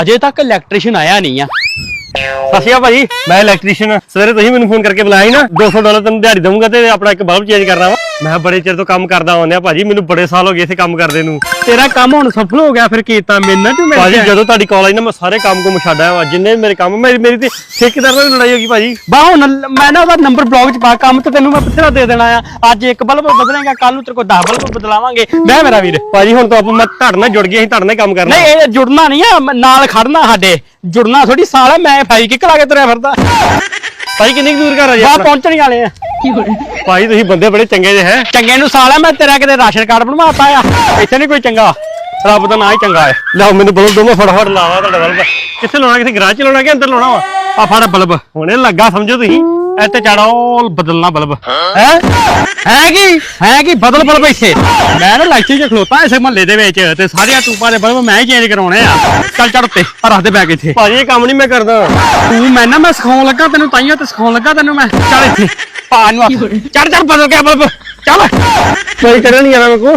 ਅਜੇ ਤੱਕ ਇਲੈਕਟ੍ਰੀਸ਼ੀਅਨ ਆਇਆ ਨਹੀਂ ਆ। ਸਤਿ ਸ਼੍ਰੀ ਅਕਾਲ ਭਾਜੀ। ਮੈਂ ਇਲੈਕਟ੍ਰੀਸ਼ੀਅਨ ਸਵੇਰੇ ਤੁਸੀਂ ਮੈਨੂੰ ਫੋਨ ਕਰਕੇ ਬੁਲਾਇਆ ਸੀ ਨਾ 200 ਡਾਲਰ ਤੈਨੂੰ ਦਿਹਾੜੀ ਦਊਂਗਾ ਤੇ ਆਪਣਾ ਇੱਕ ਬਲਬ ਚੇਂਜ ਕਰਨਾ ਵਾ। ਮੈਂ ਬੜੇ ਚਿਰ ਤੋਂ ਕੰਮ ਕਰਦਾ ਆਉਂਦਿਆ ਭਾਜੀ ਮੈਨੂੰ ਬੜੇ ਸਾਲ ਹੋ ਗਏ ਇੱਥੇ ਕੰਮ ਕਰਦੇ ਨੂੰ। ਤੇਰਾ ਕੰਮ ਹੁਣ ਸਫਲ ਹੋ ਗਿਆ ਫਿਰ ਕੀਤਾ ਮੈਨਾਂ ਤੂੰ ਭਾਜੀ ਜਦੋਂ ਤੁਹਾਡੀ ਕਾਲ ਆਈ ਨਾ ਮੈਂ ਸਾਰੇ ਕੰਮ ਕੋ ਛੱਡ ਵਾ ਜਿੰਨੇ ਮੇਰੇ ਕੰਮ ਮੇਰੀ ਮੇਰੀ ਤੇ ਠੇਕੇਦਾਰ ਨਾਲ ਲੜਾਈ ਹੋ ਗਈ ਭਾਜੀ। ਬਾ ਹੁਣ ਮੈਂ ਨਾ ਉਹਦਾ ਨੰਬਰ ਬਲੌਗ ਚ ਪਾ ਕੰਮ ਤੇ ਤੈਨੂੰ ਮੈਂ ਬਥੇਰਾ ਦੇ ਦੇਣਾ ਆ। ਅੱਜ ਇੱਕ ਬਲਬ ਬਦਲੇਗਾ ਕੱਲ ਨੂੰ ਤੇਰੇ ਕੋਲ 10 ਬਲਬ ਬਦਲਾਵਾਂਗੇ। ਮੈਂ ਮੇਰਾ ਵੀਰ। ਭਾਜੀ ਹੁਣ ਤਾਂ ਆਪਾਂ ਮੈਂ ਤੁਹਾਡੇ ਨਾਲ ਜੁੜ ਗਿਆ ਸੀ ਤੁਹਾਡੇ ਨਾਲ ਕੰਮ ਕਰਨਾ। ਨਹੀਂ ਇਹ ਜੁੜਨਾ ਨਹੀਂ ਆ ਨਾਲ ਖੜਨਾ ਸਾਡੇ। ਜੁੜਨਾ ਥੋੜੀ ਸਾਲਾ ਮੈਂ ਫਾਈ ਕਿੱਕ ਲਾ ਕੇ ਤੁਰਿਆ ਫਿਰਦਾ। ਭਾਜੀ ਕਿੰਨੀ ਦੂਰ ਘਰ ਆ ਜੀ ਬਾ? ਪਹੁੰਚਣ ਵਾਲੇ ਆ। ਭਾਜੀ ਤੁਸੀਂ ਬੰਦੇ ਬੜੇ ਚੰਗੇ ਜੇ ਹੈ। ਚੰਗੇ ਨੂੰ ਸਾਲਾ ਮੈਂ ਤੇਰਾ ਕਿਤੇ ਰਾਸ਼ਨ ਕਾਰਡ ਬਣਵਾਤਾ ਆ। ਇੱਥੇ ਨਹੀਂ ਕੋਈ ਚੰਗਾ। ਰੱਬ ਦਾ ਨਾਂ ਹੀ ਚੰਗਾ ਹੈ। ਲਓ ਮੈਨੂੰ ਬਲਬ ਦੋ ਮੈਂ ਫਟਾਫਟ ਲਾਵਾ ਤੁਹਾਡਾ ਬਲਬ। ਕਿੱਥੇ ਲਾਉਣਾ ਕਿਸੇ ਗਰਾਜ ਚ ਲਾਉਣਾ ਕਿ ਅੰਦਰ ਲਾਉਣਾ ਵਾ? ਆ ਫੜ ਬਲਬ। ਹੁਣੇ ਲੱਗਾ ਸਮਝੋ ਤੁਸੀਂ। ਇੱਥੇ ਚੜਾਓ ਬਦਲਣਾ ਬਲਬ। ਹੈ? ਹੈ ਕੀ? ਹੈ ਕੀ ਬਦਲ ਬਲਬ ਇੱਥੇ? ਮੈਂ ਨਾ ਲਾਈਚੀ ਚ ਖਲੋਤਾ ਇਸੇ ਮਹੱਲੇ ਦੇ ਵਿੱਚ ਤੇ ਸਾਰੀਆਂ ਟੂਪਾਂ ਦੇ ਬਲਬ ਮੈਂ ਹੀ ਚੇਂਜ ਕਰਾਉਣੇ ਆ। ਚੱਲ ਚੜ ਉੱਤੇ ਆ ਰੱਖ ਦੇ ਬੈਗ ਇੱਥੇ। ਭਾਜੀ ਇਹ ਕੰਮ ਨਹੀਂ ਮੈਂ ਕਰਦਾ। ਤੂੰ ਮੈਂ ਨਾ ਮੈਂ ਸਿਖਾਉਣ ਲੱਗਾ ਤੈਨੂੰ ਤਾਈਓ ਤੇ ਸਿਖਾਉਣ ਲੱਗਾ ਤੈਨੂੰ ਮੈਂ। ਚੱਲ ਇੱਥੇ। ਪਾ ਨੂੰ ਚੜ ਚੜ ਬਦਲ ਬਲਬ ਚੱਲ। ਕੋਈ ਕਰਨ ਨਹੀਂ ਆਣਾ ਮੇਰੇ ਕੋ